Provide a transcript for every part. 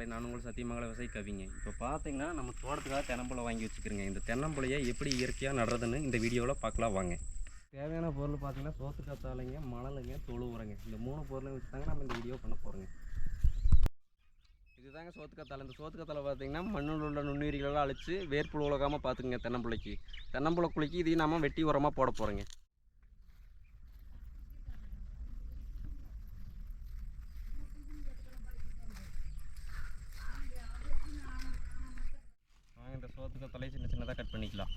சத்தியமங்கலம் விவசாயி கவிங்க. இப்போ பார்த்தீங்கன்னா நம்ம தோட்டத்துக்காக தென்னம்பழம் வாங்கி வச்சுக்கிறோங்க இந்த தென்னம்பழையை எப்படி இயற்கையாக நடுறதுன்னு இந்த வீடியோவில் பார்க்கலாம் வாங்க. தேவையான பொருள் பார்த்தீங்கன்னா சோத்துக்கத்தாலைங்க மணலுங்க தொழு உரங்க. இந்த மூணு பொருளையும் வச்சு தாங்க நம்ம இந்த வீடியோ பண்ண போகிறோங்க இதுதாங்க சோத்துக்கத்தாழை இந்த சோத்துக்கத்தாழை பார்த்தீங்கன்னா மண்ணில் உள்ள நுண்ணுயிரிகளெல்லாம் அழிச்சு வேர்ப்புழு உலகாமல் பார்த்துக்குங்க தென்னம்பிள்ளைக்கு. தென்னம்புளை குழிக்கு இதையும் நம்ம வெட்டி உரமாக போட போகிறோங்க சோத்துக்கத்தாழையை சின்ன சின்னதாக கட் பண்ணிக்கலாம்.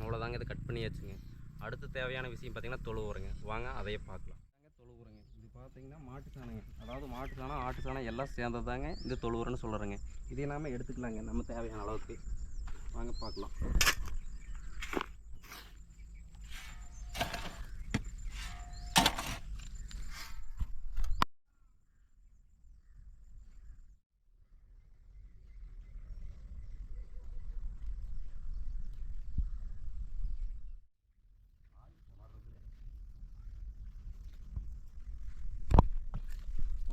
அவ்வளோதாங்க இதை கட் பண்ணியாச்சுங்க. அடுத்து தேவையான விஷயம் பார்த்தீங்கன்னா தொழு உரங்க. வாங்க அதையே பார்க்கலாம். தொழு உரங்க. இது பார்த்தீங்கன்னா மாட்டு சாணங்க. அதாவது மாட்டு சாணம் ஆட்டு சாணம் எல்லாம் சேர்ந்தது தாங்க இந்த தொழு உரம்னு சொல்கிறேங்க இதை நாம எடுத்துக்கலாங்க நம்ம தேவையான அளவுக்கு. வாங்க பார்க்கலாம்.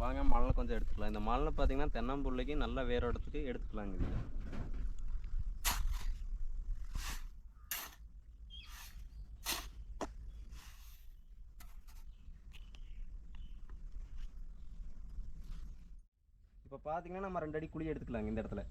வாங்க மழை கொஞ்சம் எடுத்துக்கலாம். இந்த மணல் பார்த்தீங்கன்னா தென்னம்புள்ளைக்கு நல்ல வேரோடத்துக்கு எடுத்துக்கலாங்க இதில் இப்போ பார்த்தீங்கன்னா நம்ம ரெண்டு அடி குழி எடுத்துக்கலாங்க இந்த இடத்துல.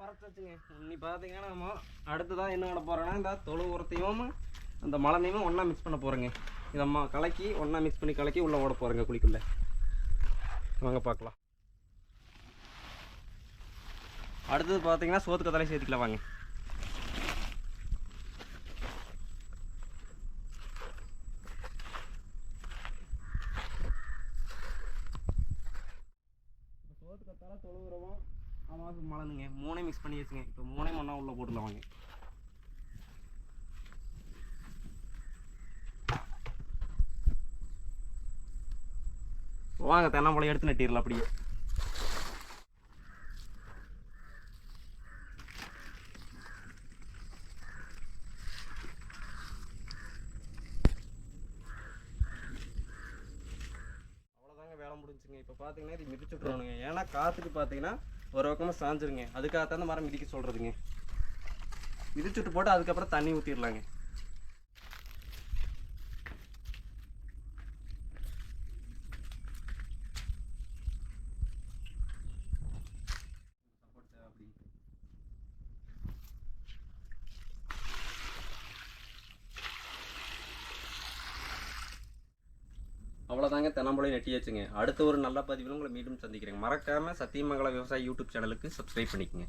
பறச்சுங்க இன்னி பார்த்தீங்கன்னா நம்ம அடுத்ததான் என்ன பண்ண போகிறோன்னா இந்த தொழு உரத்தையும் அந்த மலனையும் ஒன்றா மிக்ஸ் பண்ண போகிறேங்க இதை ம கலக்கி ஒன்றா மிக்ஸ் பண்ணி கலக்கி உள்ளே ஓட போகிறேங்க குழிக்குள்ளே. வாங்க பார்க்கலாம் அடுத்தது பார்த்தீங்கன்னா சோத்து கத்தலை சேர்த்துக்கலாம் வாங்க. இப்போ சோத்து கத்தால மாவு உரமும் மூணே மிக்ஸ் பண்ணி வச்சுங்க இப்போ மூணே ஒன்றா உள்ளே போட்டுலாம் வாங்க. வாங்க தென்னம்பழம் எடுத்து நட்டிடலாம் அப்படியே. அவ்வளோதாங்க வேலை முடிஞ்சுங்க இப்போ பார்த்தீங்கன்னா இது மிதிச்சு விட்ருவானுங்க ஏன்னா காற்றுக்கு பார்த்தீங்கன்னா ஒரு பக்கமாக சாஞ்சிருங்க. அதுக்காகத்தான் இந்த மரம் மிதிக்க சொல்கிறதுங்க மிதிச்சுட்டு போட்டு அதுக்கப்புறம் தண்ணி ஊற்றிடலாங்க அவ்வளோதாங்க தென்னம்பழம் நெட்டியாச்சுங்க. அடுத்த ஒரு நல்ல பதிவில் உங்களை மீண்டும் சந்திக்கிறேங்க. மறக்காமல் சத்தியமங்கல விவசாய யூடியூப் சேனலுக்கு சப்ஸ்கிரைப் பண்ணிக்கோங்க.